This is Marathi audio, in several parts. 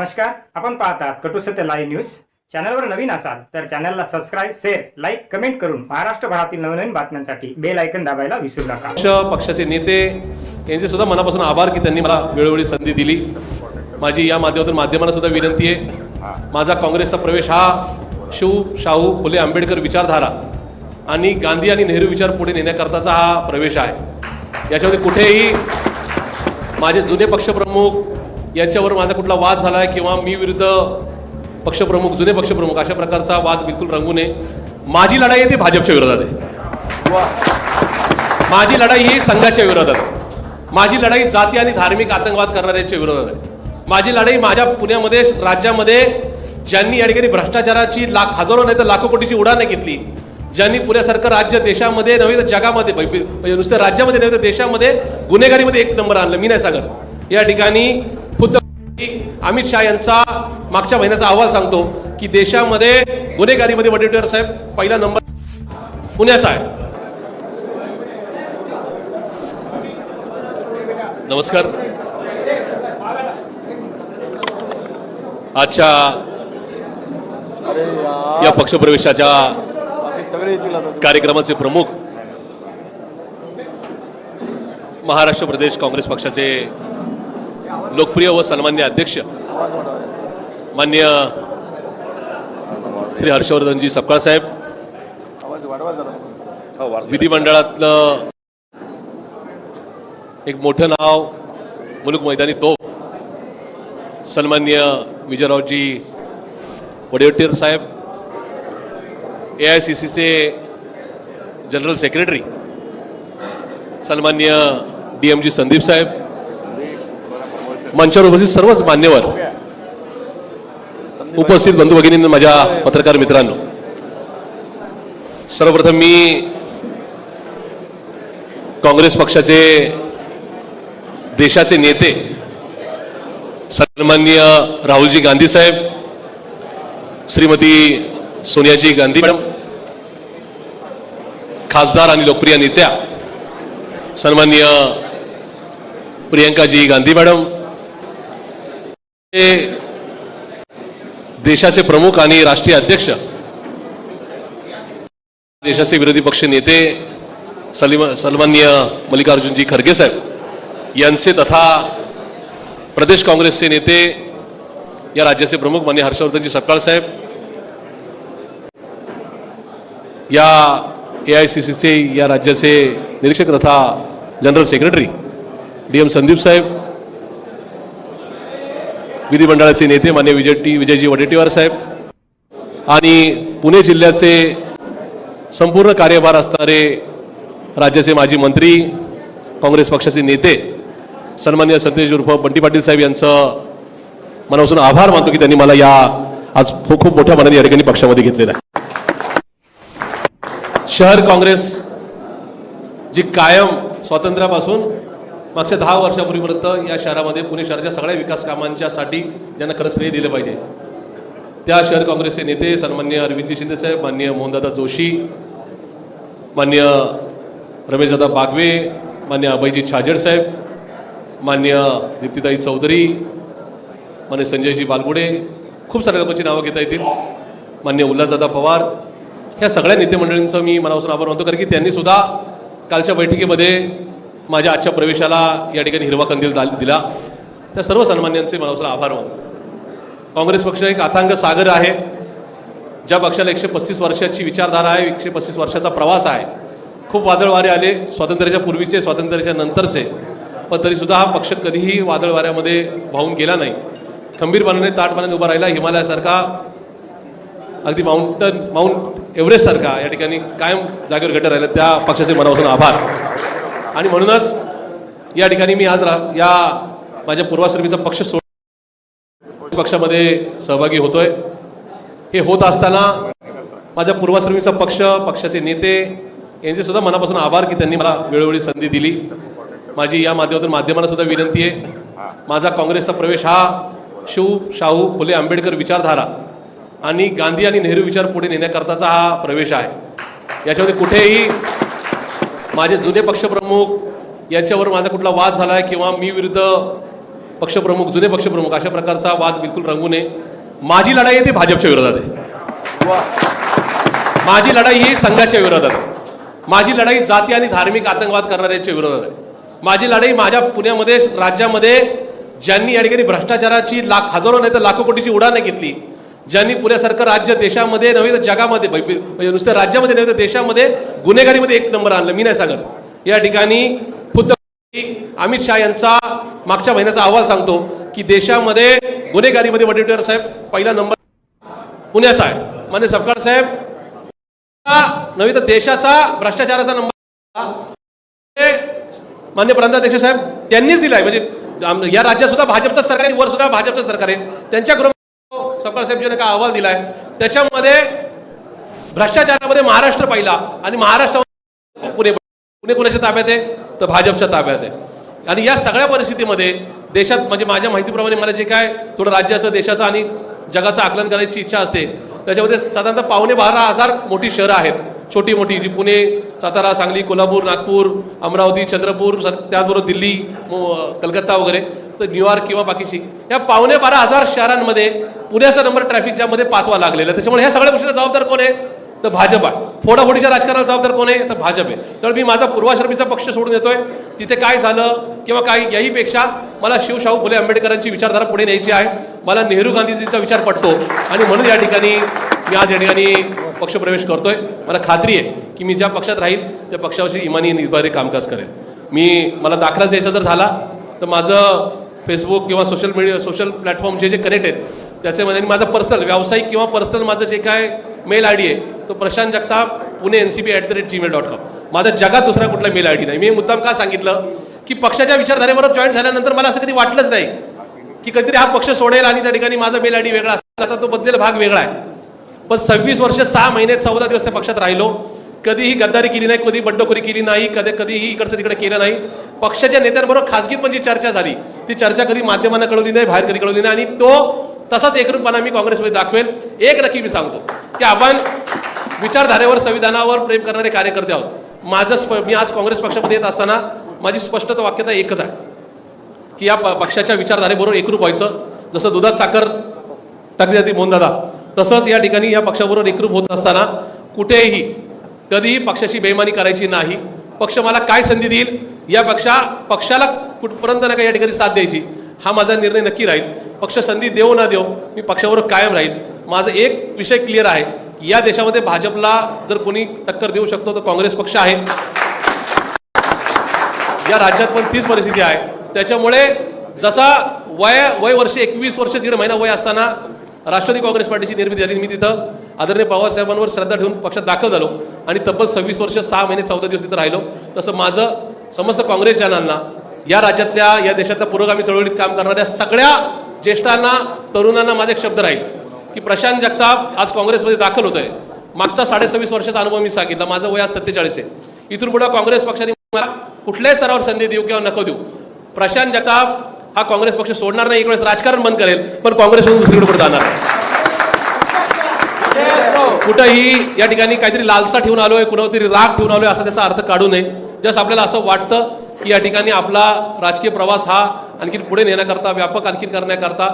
नमस्कार आपण पाहतात कटू सत्य लाईव्ह न्यूज चॅनलवर नवीन असाल तर चॅनलला सबस्क्राईब शेअर लाईक कमेंट करून महाराष्ट्रभरातील नवनवीन बातम्यांसाठी बेल ऐकन दाबायला विसरू नका. पक्ष पक्षाचे नेते यांचे सुद्धा मनापासून आभार की त्यांनी मला वेळोवेळी संधी दिली. माझी या माध्यमातून माध्यमांना सुद्धा विनंती आहे. माझा काँग्रेसचा प्रवेश हा शिव शाहू फुले आंबेडकर विचारधारा आणि गांधी आणि नेहरू विचार पुढे नेण्याकरताचा हा प्रवेश आहे. याच्यामध्ये कुठेही माझे जुने पक्षप्रमुख यांच्यावर माझा कुठला वाद झाला आहे किंवा मी विरुद्ध पक्षप्रमुख जुने पक्षप्रमुख अशा प्रकारचा वाद बिलकुल रंगू नये. माझी लढाई आहे ती भाजपच्या विरोधात. आहे माझी लढाई ही संघाच्या विरोधात आहे. माझी लढाई जाती आणि धार्मिक आतंकवाद करणाऱ्यांच्या विरोधात आहे. माझी लढाई माझ्या पुण्यामध्ये राज्यामध्ये ज्यांनी या ठिकाणी भ्रष्टाचाराची लाख हजारो नाही तर लाखो कोटीची उडाने घेतली ज्यांनी पुण्यासारखं राज्य देशामध्ये नव्हे तर जगामध्ये म्हणजे नुसतं राज्यामध्ये नव्हे तर देशामध्ये गुन्हेगारीमध्ये एक नंबर आणलं मी नाही सांगत. या ठिकाणी अमित शहा यांचा मागच्या महिन्याचा अहवाल सांगतो की देशामध्ये गुन्हेगारीमध्ये वडेट्टीवार साहेब पहिला नंबर पुण्याचा आहे. नमस्कार. आजच्या या पक्षप्रवेशाच्या कार्यक्रमाचे प्रमुख महाराष्ट्र प्रदेश काँग्रेस पक्षाचे लोकप्रिय व सन्मान्य अध्यक्ष मान्य श्री हर्षवर्धनजी सपकाळ साहेब विधिमंडळातलं एक मोठं नाव मुलुक मैदानी तोफ सन्मान्य विजयरावजी वडेवटीर साहेब ए आय सी सीचे जनरल सेक्रेटरी सन्मान्य डी एम जी संदीप साहेब मंचावर उपस्थित सर्वच मान्यवर उपस्थित बंधू भगिनी माझ्या पत्रकार मित्रांनो सर्वप्रथम मी काँग्रेस पक्षाचे देशाचे नेते सन्माननीय राहुलजी गांधी साहेब श्रीमती सोनियाजी गांधी मॅडम खासदार आणि लोकप्रिय नेत्या सन्माननीय प्रियंकाजी गांधी मॅडम देशाचे प्रमुख आणि राष्ट्रीय अध्यक्ष देशाचे विरोधी पक्ष नेते सलिम सन्माननीय मल्लिकार्जुनजी खरगे साहेब यांचे तथा प्रदेश काँग्रेसचे नेते या राज्याचे प्रमुख मान्य हर्षवर्धनजी सपकाळ साहेब या ए आय सी सीचे या राज्याचे निरीक्षक तथा general secretary D M Sandeep साहेब विधिमंडळाचे नेते मान्य विजय टी विजयजी वडेट्टीवार साहेब आणि पुणे जिल्ह्याचे संपूर्ण कार्यभार असणारे राज्याचे माजी मंत्री काँग्रेस पक्षाचे नेते सन्मान्य सतेज उर्फ बंटी पाटील साहेब यांचं मनापासून आभार मानतो की त्यांनी मला या आज खूप खूप मोठ्या मनाने या ठिकाणी पक्षामध्ये घेतलेलं आहे. शहर काँग्रेस जी कायम स्वातंत्र्यापासून मागच्या दहा वर्षापूर्वीपर्यंत या शहरामध्ये पुणे शहराच्या सगळ्या विकास कामांच्यासाठी ज्यांना खरं श्रेय दिलं पाहिजे. त्या शहर काँग्रेसचे नेते सन्मान्य अरविंदजी शिंदे साहेब मान्य मोहनदादा जोशी मान्य रमेशदादा बागवे मान्य अभयजी छाजेड साहेब मान्य दीप्तिताई चौधरी मान्य संजयजी बालगुडे खूप साऱ्या लोकांची नावं घेता येतील. मान्य उल्हासदादा पवार ह्या सगळ्या नेते मंडळींचं मी मनापासून आभार मानतो कारण की त्यांनी सुद्धा कालच्या बैठकीमध्ये माझ्या आजच्या प्रवेशाला या ठिकाणी हिरवा कंदील दाल- दिला. त्या सर्व सन्मान्यांचे मनापासून आभार मानतो. काँग्रेस पक्ष एक अथांग सागर आहे ज्या पक्षाला एकशे पस्तीस वर्षाची विचारधारा आहे एकशे पस्तीस वर्षाचा प्रवास आहे. खूप वादळवारे आले स्वातंत्र्याच्या पूर्वीचे स्वातंत्र्याच्या नंतरचे. पण तरीसुद्धा हा पक्ष कधीही वादळ वाऱ्यामध्ये वाहून गेला नाही. खंबीरपणाने ताटपणाने उभा राहिला हिमालयासारखा अगदी माउंटन माउंट एव्हरेस्टसारखा या ठिकाणी कायम जागेवर घट राहिला त्या पक्षाचे मनापासून आभार. आणि म्हणूनच या ठिकाणी मी आज रा- या माझ्या पूर्वाश्रमीचा पक्ष सोड पक्षामध्ये सहभागी होतोय. हे होत असताना माझ्या पूर्वाश्रमीचा पक्ष पक्षाचे नेते यांचे सुद्धा मनापासून आभार की त्यांनी मला वेळोवेळी संधी दिली. माझी या माध्यमातून माध्यमांना सुद्धा विनंती आहे. माझा काँग्रेसचा प्रवेश हा शिव शाहू फुले आंबेडकर विचारधारा आणि गांधी आणि नेहरू विचार पुढे नेण्याकरताचा हा प्रवेश आहे. याच्यामध्ये कुठेही माझे जुने पक्षप्रमुख यांच्यावर माझा कुठला वाद झाला आहे किंवा मी विरुद्ध पक्षप्रमुख जुने पक्षप्रमुख अशा प्रकारचा वाद बिलकुल रंगू नये. माझी लढाई आहे ती भाजपच्या विरोधात. आहे माझी लढाई ही संघाच्या विरोधात आहे. माझी लढाई जाती आणि धार्मिक आतंकवाद करणाऱ्यांच्या विरोधात आहे. माझी लढाई माझ्या पुण्यामध्ये राज्यामध्ये ज्यांनी या ठिकाणी भ्रष्टाचाराची लाख हजारो नाही तर लाखो कोटीची उडाणे घेतली ज्यांनी पुण्यासारखं राज्य देशामध्ये नव्हे तर जगामध्ये म्हणजे नुसतं राज्यामध्ये नव्हे तर देशामध्ये गुन्हेगारीमध्ये एक नंबर आणलं. मी नाही सांगत. या ठिकाणी खुद्द अमित शहा यांचा मागच्या महिन्याचा अहवाल सांगतो की देशामध्ये गुन्हेगारीमध्ये वडेट्टीवार साहेब पहिला नंबर पुण्याचा आहे. मान्य सपकाळ साहेब नव्हे तर देशाचा भ्रष्टाचाराचा नंबर मान्य प्रांताध्यक्ष साहेब त्यांनीच दिलाय. म्हणजे या राज्यात सुद्धा भाजपचं सरकार आहे वर सुद्धा भाजपचं सरकार आहे. त्यांच्याकडून सपकाळ साहेबजीने काय अहवाल दिलाय. त्याच्यामध्ये भ्रष्टाचारामध्ये महाराष्ट्र पहिला आणि महाराष्ट्रामध्ये पुणे पुणे कुणाच्या ताब्यात आहे? तर भाजपच्या ताब्यात आहे. आणि या सगळ्या परिस्थितीमध्ये देशात म्हणजे माझ्या माहितीप्रमाणे मला जे काय थोडं राज्याचं देशाचं आणि जगाचं आकलन करायची इच्छा असते त्याच्यामध्ये साधारणतः पावणे बारा हजार मोठी शहरं आहेत. छोटी मोठी जी पुणे सातारा सांगली कोल्हापूर नागपूर अमरावती चंद्रपूर त्याचबरोबर दिल्ली कलकत्ता वगैरे. तर न्यूयॉर्क किंवा बाकीची. या पावणे बारा हजार शहरांमध्ये पुण्याचा नंबर ट्रॅफिक जॅममध्ये पाचवा लागलेला. आहे त्याच्यामुळे ह्या सगळ्या गोष्टीला जबाबदार कोण आहे? तर भाजप आहे. फोडाफोडीच्या राजकारणाला जबाबदार कोण आहे? तर भाजप आहे. तर मी माझा पूर्वाश्रमीचा पक्ष सोडून येतोय तिथे काय झालं किंवा काय याहीपेक्षा मला शिवशाहू फुले आंबेडकरांची विचारधारा पुढे न्यायची आहे. मला नेहरू गांधीजीचा विचार पटतो. आणि म्हणून या ठिकाणी मी आज या ठिकाणी पक्षप्रवेश करतोय. मला खात्री आहे की मी ज्या पक्षात राहील त्या पक्षाविषयी इमानी निर्भारी कामकाज करेल. मी मला दाखलाच द्यायचा जर झाला तर माझं फेसबुक किंवा सोशल मीडिया सोशल प्लॅटफॉर्म जे जे कनेक्ट आहेत त्याच्यामध्ये माझा माझं पर्सनल व्यावसायिक किंवा पर्सनल माझं जे काय मेल आय डी आहे तो Prashant Jagtap Pune N C B at the rate Gmail dot com माझा जगात दुसरा कुठला मेल आय डी नाही. मी मुद्दाम का सांगितलं? की पक्षाच्या विचारधारेबरोबर जॉईन झाल्यानंतर मला असं कधी वाटलंच नाही की कधीतरी हा पक्ष सोडेल आणि त्या ठिकाणी माझा मेल आय डी वेगळा आता तो बदलेला भाग वेगळा आहे. पण सव्वीस वर्ष सहा महिने चौदा दिवस त्या पक्षात राहिलो. कधीही गद्दारी केली नाही कधी बंडखोरी केली नाही कधी कधीही इकडचं तिकडे केलं नाही. पक्षाच्या नेत्यांबरोबर खासगीत म्हणजे चर्चा झाली. ती चर्चा कधी माध्यमांना कळवली नाही बाहेर कधी कळवली नाही आणि तो तसाच एकरूपपणा मी काँग्रेसमध्ये दाखवेल. एक नक्की मी सांगतो की आपण विचारधारेवर संविधानावर प्रेम करणारे कार्यकर्ते आहोत. माझं स्प- मी आज काँग्रेस पक्षामध्ये येत असताना माझी स्पष्ट वाक्यता एकच आहे. की या प- पक्षाच्या विचारधारेबरोबर एकरूप व्हायचं. जसं दुधात साखर टाकली जाते मोहनदादा तसंच या ठिकाणी या पक्षाबरोबर एकरूप होत असताना कुठेही कधीही पक्षाची बेमानी करायची नाही. पक्ष मला काय संधी देईल? या पक्षा पक्षाला कुठपर्यंत नका या ठिकाणी साथ द्यायची. हा माझा निर्णय नक्की राहील. पक्ष संधी देऊ ना देऊ मी पक्षावर कायम राहील. माझा एक विषय क्लिअर आहे. या देशामध्ये भाजपला जर कोणी टक्कर देऊ शकतो तर काँग्रेस पक्ष आहे. या राज्यात पण तीच परिस्थिती आहे. त्याच्यामुळे जसा वय वय वर्ष एकवीस वर्ष दीड महिना वय असताना राष्ट्रवादी काँग्रेस पार्टीची निर्मिती झाली. मी तिथं आदरणीय पवार साहेबांवर श्रद्धा ठेवून पक्षात दाखल झालो. आणि तब्बल सव्वीस वर्ष सहा महिने चौदा दिवस तिथं राहिलो. तसं माझं समस्त काँग्रेस जनांना या राज्यातल्या या देशातल्या पुरोगामी चळवळीत काम करणाऱ्या सगळ्या ज्येष्ठांना तरुणांना माझा एक शब्द राहील की प्रशांत जगताप आज काँग्रेसमध्ये दाखल होत आहे मागचा साडेसव्वीस वर्षाचा अनुभव मी सांगितला माझं वय आज सत्तेचाळीस आहे. इथून पुढे काँग्रेस पक्षाने मला कुठल्याही स्तरावर संधी देऊ किंवा नको देऊ. प्रशांत जगताप हा काँग्रेस पक्ष सोडणार नाही एक वेळेस राजकारण बंद करेल पण काँग्रेसमधून दुसरीकडे पुढे जाणार. कुठंही या ठिकाणी काहीतरी लालसा ठेवून आलोय कुणावर तरी राग ठेवून आलोय असा त्याचा अर्थ काढू नये. जस आपल्याला असं वाटतं की या ठिकाणी आपला राजकीय प्रवास हा आणखीन पुढे नेण्याकरता व्यापक आणखीन करण्याकरता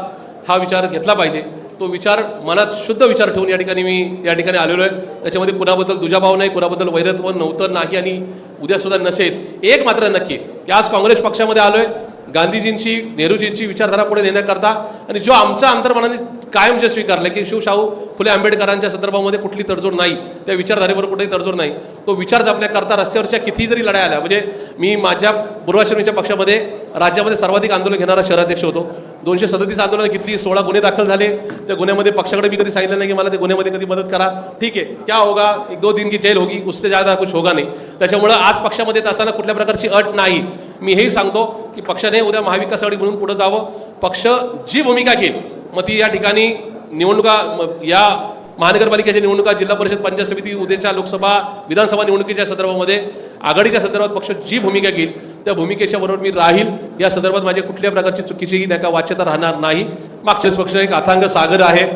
हा विचार घेतला पाहिजे. तो विचार मनात शुद्ध विचार ठेवून या ठिकाणी मी या ठिकाणी आलेलो आहे. त्याच्यामध्ये कुणाबद्दल दुजाभाव नाही कुणाबद्दल वैरत्व नव्हतं नाही आणि उद्या सुद्धा नसेल. एक मात्र नक्की की आज काँग्रेस पक्षामध्ये आलो आहे गांधीजींची नेहरूजींची विचारधारा पुढे नेण्याकरता आणि जो आमचा अंतर्मनाने कायम जे स्वीकारलं की शिवशाहू फुले आंबेडकरांच्या संदर्भामध्ये कुठली तडजोड नाही त्या विचारधारेवर कुठेही तडजोड नाही. तो विचार जपण्याकरता रस्त्यावरच्या किती जरी लढाई आल्या म्हणजे मी माझ्या पूर्वाश्रमीच्या पक्षामध्ये राज्यामध्ये सर्वाधिक आंदोलन घेणारा शहराध्यक्ष होतो. दोनशे सदतीस आंदोलन घेतली सोळा गुन्हे दाखल झाले. त्या गुन्ह्यामध्ये पक्षाकडे मी कधी सांगितलं नाही की मला त्या गुन्ह्यामध्ये कधी मदत करा. ठीक आहे क्या होगा? एक दो दिन की जेल होगी उससे ज्यादा कुछ होगा नाही. त्याच्यामुळं आज पक्षामध्ये असताना कुठल्या प्रकारची अट नाही. मी हेही सांगतो की पक्षाने उद्या महाविकास आघाडी म्हणून पुढे जावं. पक्ष जी भूमिका घेईल मग ती या ठिकाणी निवडणुका म- या महानगरपालिकेच्या निवडणुका जिल्हा परिषद पंचायत समिती उद्याच्या लोकसभा विधानसभा निवडणुकीच्या संदर्भामध्ये आघाडीच्या संदर्भात पक्ष जी भूमिका घेईल त्या भूमिकेच्या बरोबर मी राहील. या संदर्भात माझे कुठल्या प्रकारची चुकीचीही नाही का वाच्यता राहणार नाही. मागच्याच पक्ष एक अथांग सागर आहे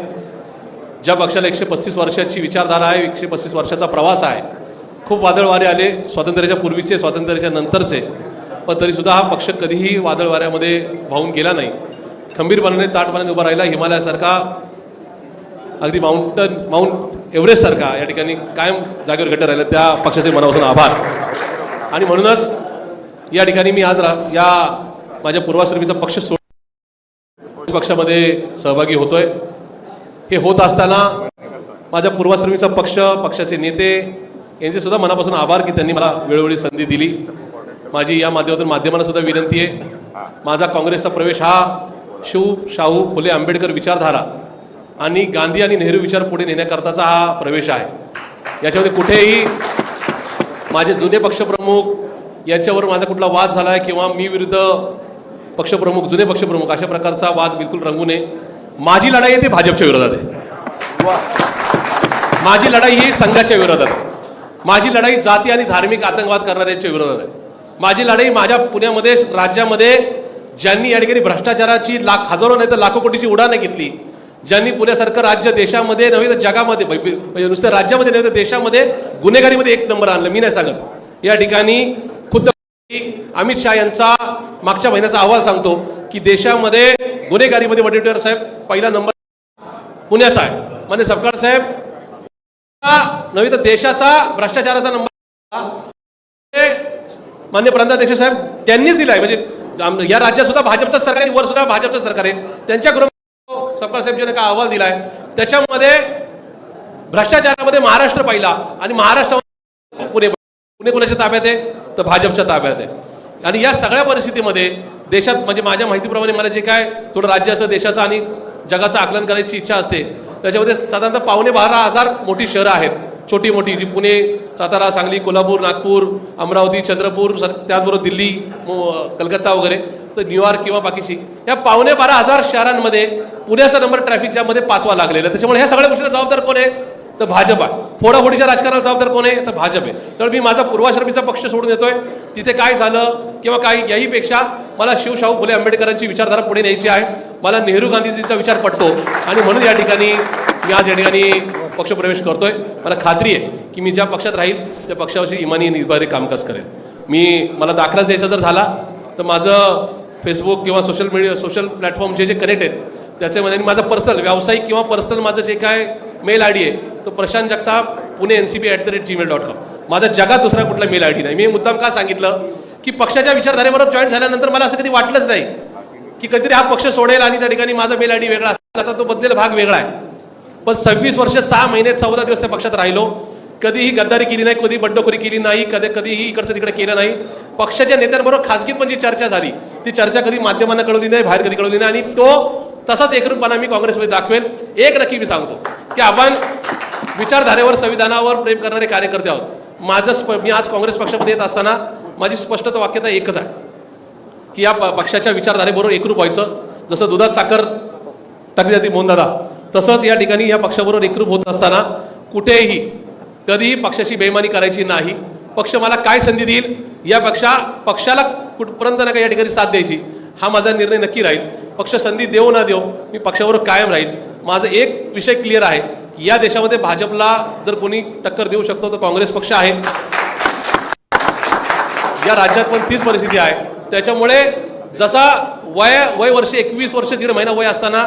ज्या पक्षाला एकशे पस्तीस वर्षाची विचारधारा आहे एकशे पस्तीस वर्षाचा प्रवास आहे. खूप वादळ वारे आले स्वातंत्र्याच्या पूर्वीचे स्वातंत्र्याच्या नंतरचे. पण तरीसुद्धा हा पक्ष कधीही वादळ वाऱ्यामध्ये वाहून गेला नाही. खंबीरपणाने ताटपणाने उभा राहिला. हिमालयासारखा अगदी माउंटन माउंट एव्हरेस्ट सारखा या ठिकाणी कायम जागेवर घट्ट राहिला. त्या पक्षाचे मनापासून आभार. आणि म्हणूनच या ठिकाणी मी आज रा या माझ्या पूर्वाश्रमीचा पक्ष सोड पक्षामध्ये सहभागी होतोय. हे होत असताना माझ्या पूर्वाश्रमीचा पक्ष पक्षाचे नेते यांचे सुद्धा मनापासून आभार की त्यांनी मला वेळोवेळी संधी दिली. माझी या माध्यमातून माध्यमांना सुद्धा विनंती आहे. माझा काँग्रेसचा प्रवेश हा शिव शाहू फुले आंबेडकर विचारधारा आणि गांधी आणि नेहरू विचार पुढे नेण्याकरताचा हा प्रवेश आहे. याच्यामध्ये कुठेही माझे जुने पक्षप्रमुख यांच्यावर माझा कुठला वाद झाला आहे किंवा मी विरुद्ध पक्षप्रमुख जुने पक्षप्रमुख अशा प्रकारचा वाद बिलकुल रंगू नये. माझी लढाई आहे ती भाजपच्या विरोधात. आहे माझी लढाई ही संघाच्या विरोधात आहे. माझी लढाई जाती आणि धार्मिक आतंकवाद करणाऱ्यांच्या विरोधात आहे. माझी लढाई माझ्या पुण्यामध्ये राज्यामध्ये ज्यांनी या ठिकाणी भ्रष्टाचाराची लाख हजारो नाही तर लाखो कोटीची उडाणं घेतली ज्यांनी पुण्यासारखं राज्य देशामध्ये नव्हे तर जगामध्ये म्हणजे नुसतं राज्यामध्ये नव्हे तर देशामध्ये गुन्हेगारीमध्ये एक नंबर आणलं. मी नाही सांगत. या ठिकाणी खुद्द अमित शहा यांचा मागच्या महिन्याचा अहवाल सांगतो की देशामध्ये गुन्हेगारीमध्ये वडेट्टीवार साहेब पहिला नंबर पुण्याचा आहे. म्हणजे सपकाळ साहेब नव्हे तर देशाचा भ्रष्टाचाराचा नंबर हे मान्य प्रांताध्यक्ष साहेब त्यांनीच दिलाय. म्हणजे या राज्यात सुद्धा भाजपचं सरकार आहे वर सुद्धा भाजपचं सरकार आहे. त्यांच्या सपकाळ साहेबजीने काय अहवाल दिलाय? त्याच्यामध्ये भ्रष्टाचारामध्ये महाराष्ट्र पहिला आणि महाराष्ट्रामध्ये पुणे पुणे कोणाच्या ताब्यात आहे? तर भाजपच्या ताब्यात आहे. आणि या सगळ्या परिस्थितीमध्ये देशात म्हणजे माझ्या माहितीप्रमाणे मला जे काय थोडं राज्याचं देशाचं आणि जगाचं आकलन करायची इच्छा असते त्याच्यामध्ये साधारणतः पावणे बारा हजार मोठी शहरं आहेत. छोटी मोठी जी पुणे सातारा सांगली कोल्हापूर नागपूर अमरावती चंद्रपूर सर त्याचबरोबर दिल्ली कलकत्ता वगैरे तर न्यूयॉर्क किंवा बाकीची या पावणे बारा हजार शहरांमध्ये पुण्याचा नंबर ट्रॅफिक जॅममध्ये पाचवा लागलेला आहे. त्याच्यामुळे ह्या सगळ्या गोष्टीला जबाबदार कोण आहे? तर भाजप आहे. फोडाफोडीच्या राजकारणाला जबाबदार कोण आहे? तर भाजप आहे. तर मी माझा पूर्वाश्रमीचा पक्ष सोडून येतोय तिथे काय झालं किंवा काय याहीपेक्षा मला शिवशाहू फुले आंबेडकरांची विचारधारा पुढे न्यायची आहे. मला नेहरू गांधीजींचा विचार पटतो. आणि म्हणून या ठिकाणी मी आज या ठिकाणी पक्षप्रवेश करतोय. मला खात्री आहे की मी ज्या पक्षात राहील त्या पक्षावरची इमानी निर्भारी कामकाज करेल. मी मला दाखलाच द्यायचा जर झाला तर माझं फेसबुक किंवा सोशल मीडिया सोशल प्लॅटफॉर्म जे जे कनेक्ट आहेत त्याच्यामध्ये आणि माझं पर्सनल व्यावसायिक किंवा पर्सनल माझं जे काय मेल आय डी आहे तो Prashant Jagtap Pune N C B at the rate Gmail dot com माझा जगात दुसरा कुठला मेल आय डी नाही. मी मुद्दाम का सांगितलं? की पक्षाच्या विचारधारेबरोबर जॉईन झाल्यानंतर मला असं कधी वाटलंच नाही की कधीतरी हा पक्ष सोडेल आणि त्या ठिकाणी माझा मेल आय डी वेगळा असेल. आता तो बदलेला भाग वेगळा आहे. पण सव्वीस वर्ष सहा महिने चौदा दिवस त्या पक्षात राहिलो. कधीही गद्दारी केली नाही कधी बंडखोरी केली नाही कधी कधीही इकडचं तिकडे केलं नाही. पक्षाच्या नेत्यांबरोबर खासगीत पण जी चर्चा झाली ती चर्चा कधी माध्यमांना कळवली नाही बाहेर कधी कळवली नाही. आणि तो तसाच एकरूपपणा मी काँग्रेसमध्ये दाखवेल. एक नक्की मी सांगतो की आपण विचारधारेवर संविधानावर प्रेम करणारे कार्यकर्ते आहोत. माझं स्प मी आज काँग्रेस पक्षामध्ये येत असताना माझी स्पष्ट वाक्यता एकच आहे. की या प- पक्षाच्या विचारधारेबरोबर एकरूप व्हायचं. जसं दुधात साखर टाकली जाते मोहनदादा. तसंच या ठिकाणी या पक्षाबरोबर एकरूप होत असताना कुठेही कधीही पक्षाची बेमानी करायची नाही. पक्ष मला काय संधी देईल या पक्षा पक्षाला कुठपर्यंत नका या ठिकाणी साथ द्यायची हा माझा निर्णय नक्की राहील. पक्ष संधी देऊ ना देऊ मी पक्षाबरोबर कायम राहील. माझं एक विषय क्लिअर आहे या देशामध्ये भाजपला जर कोणी टक्कर देऊ शकतो तर काँग्रेस पक्ष आहे. या राज्यात पण तीच परिस्थिती आहे. त्याच्यामुळे जसा वय वय वर्ष एकवीस वर्ष दीड महिना वय असताना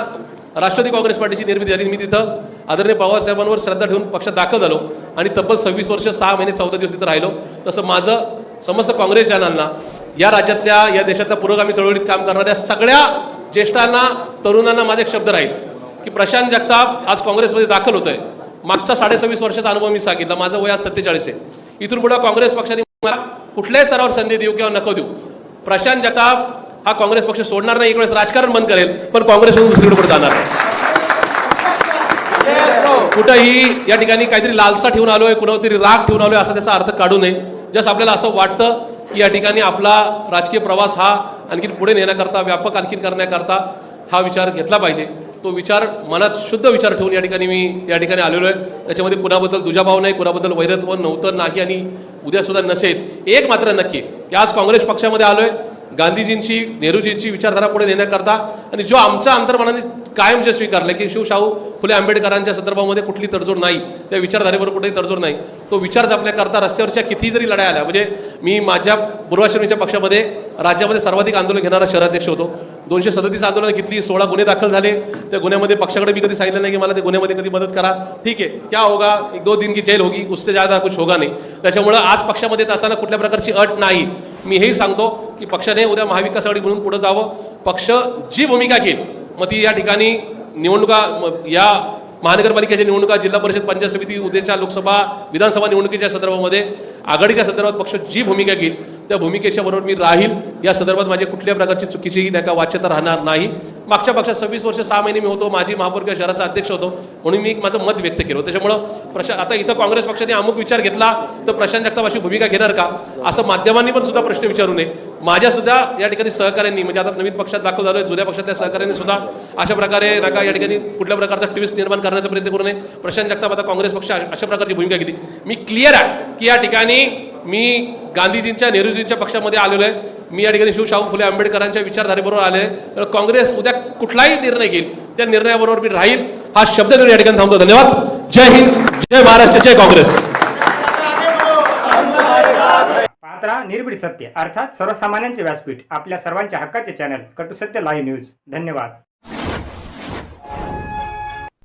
राष्ट्रवादी काँग्रेस पार्टीची निर्मिती झाली. मी तिथं आदरणीय पवार साहेबांवर श्रद्धा ठेवून पक्षात दाखल झालो आणि तब्बल सव्वीस वर्ष सहा महिने चौदा दिवस तिथं राहिलो. तसं माझं समस्त काँग्रेस जनांना या राज्यातल्या या देशातल्या पुरोगामी चळवळीत काम करणाऱ्या सगळ्या ज्येष्ठांना तरुणांना माझे एक शब्द राहील. की प्रशांत जगताप आज काँग्रेसमध्ये दाखल होतोय. मागचा साडेसव्वीस वर्षाचा अनुभव मी सांगितला. माझं वय आज सत्तेचाळीस आहे. इथून पुढे काँग्रेस पक्षाने मला कुठल्याही स्तरावर संधी देऊ किंवा नको देऊ. प्रशांत जगताप हा काँग्रेस पक्ष सोडणार नाही एक वेळेस राजकारण बंद करेल पण काँग्रेसमधून दुसरीकडे पुढे जाणार. नाही. कुठंही या ठिकाणी काहीतरी लालसा ठेवून आलोय कुणावरतरी राग ठेवून आलोय असा त्याचा अर्थ काढू नये. जसं आपल्याला असं वाटतं की या ठिकाणी आपला राजकीय प्रवास हा आणखीन पुढे नेण्याकरता व्यापक आणखीन करण्याकरता हा विचार घेतला पाहिजे. तो विचार मनात शुद्ध विचार ठेवून या ठिकाणी मी या ठिकाणी आलेलो आहे. त्याच्यामध्ये कुणाबद्दल दुजाभाव नाही कुणाबद्दल वैरत्व नव्हतं नाही आणि उद्या सुद्धा नसेल. एक मात्र नक्की की आज काँग्रेस पक्षामध्ये आलोय गांधीजींची नेहरूजींची विचारधारा पुढे नेण्याकरता आणि जो आमच्या अंतर्मनाने कायम जे स्वीकारलं की शिवशाहू फुले आंबेडकरांच्या संदर्भामध्ये कुठली तडजोड नाही त्या विचारधारेवर कुठेही तडजोड नाही तो विचार जपण्याकरता रस्त्यावरच्या किती जरी लढाई आल्या म्हणजे मी माझ्या पूर्वाश्रमीच्या पक्षामध्ये राज्यामध्ये सर्वाधिक आंदोलन घेणारा शहराध्यक्ष होतो. दोनशे सदतीस आंदोलन घेतली सोळा गुन्हे दाखल झाले. त्या गुन्ह्यामध्ये पक्षाकडे मी कधी सांगितलं नाही की मला ते गुन्ह्यामध्ये कधी मदत करा. ठीक आहे क्या होगा? एक दो दिन की जेल होगी उससे ज़्यादा कुछ होगा नाही. त्याच्यामुळं आज पक्षामध्ये असताना कुठल्या प्रकारची अट नाही. मी हेही सांगतो की पक्षाने उद्या महाविकास आघाडी म्हणून पुढे जावं. पक्ष जी भूमिका घेईल मग ती या ठिकाणी निवडणुका या महानगरपालिकेच्या निवडणुका जिल्हा परिषद पंचायत समिती उद्याच्या लोकसभा विधानसभा निवडणुकीच्या संदर्भामध्ये आघाडीच्या संदर्भात पक्ष जी भूमिका घेईल त्या भूमिकेच्या बरोबर मी राहील. या संदर्भात माझी कुठल्या प्रकारची चुकीचीही नाही का वाच्यता राहणार नाही. मागच्या पक्षात सव्वीस वर्ष सहा महिने मी होतो. माझी महापौर किंवा शहराचा अध्यक्ष होतो. म्हणून मी एक माझं मत व्यक्त केलं त्याच्यामुळं प्रशा आता इथं काँग्रेस पक्षाने अमुक विचार घेतला तर प्रशांत जगताप अशी भूमिका घेणार का? असं माध्यमांनी पण सुद्धा प्रश्न विचारू नये. माझ्या सुद्धा या ठिकाणी सहकाऱ्यांनी म्हणजे आता नवीन पक्षात दाखल झालोय जुन्या पक्षातल्या सहकाऱ्यांनी सुद्धा अशा प्रकारे नका या ठिकाणी कुठल्या प्रकारचा ट्विस्ट निर्माण करण्याचा प्रयत्न करू नये. प्रशांत जगताप आता काँग्रेस पक्ष अशा प्रकारची भूमिका घेतली. मी क्लिअर आहे की या ठिकाणी मी गांधीजींच्या नेहरूजींच्या पक्षामध्ये आलेलो आहे. मी या ठिकाणी शिवशाहू फुले आंबेडकरांच्या विचारधारेबरोबर आले तर काँग्रेस उद्या कुठलाही निर्णय घेईल त्या निर्णयाबरोबर मी राहील. हा शब्द देऊन या ठिकाणी थांबतो. धन्यवाद. जय हिंद जय महाराष्ट्र जय काँग्रेस. पात्रा निर्भीड सत्य अर्थात सर्वसामान्यांचे व्यासपीठ आपल्या सर्वांच्या हक्काचे चॅनल कटुसत्य लाईव्ह न्यूज. धन्यवाद.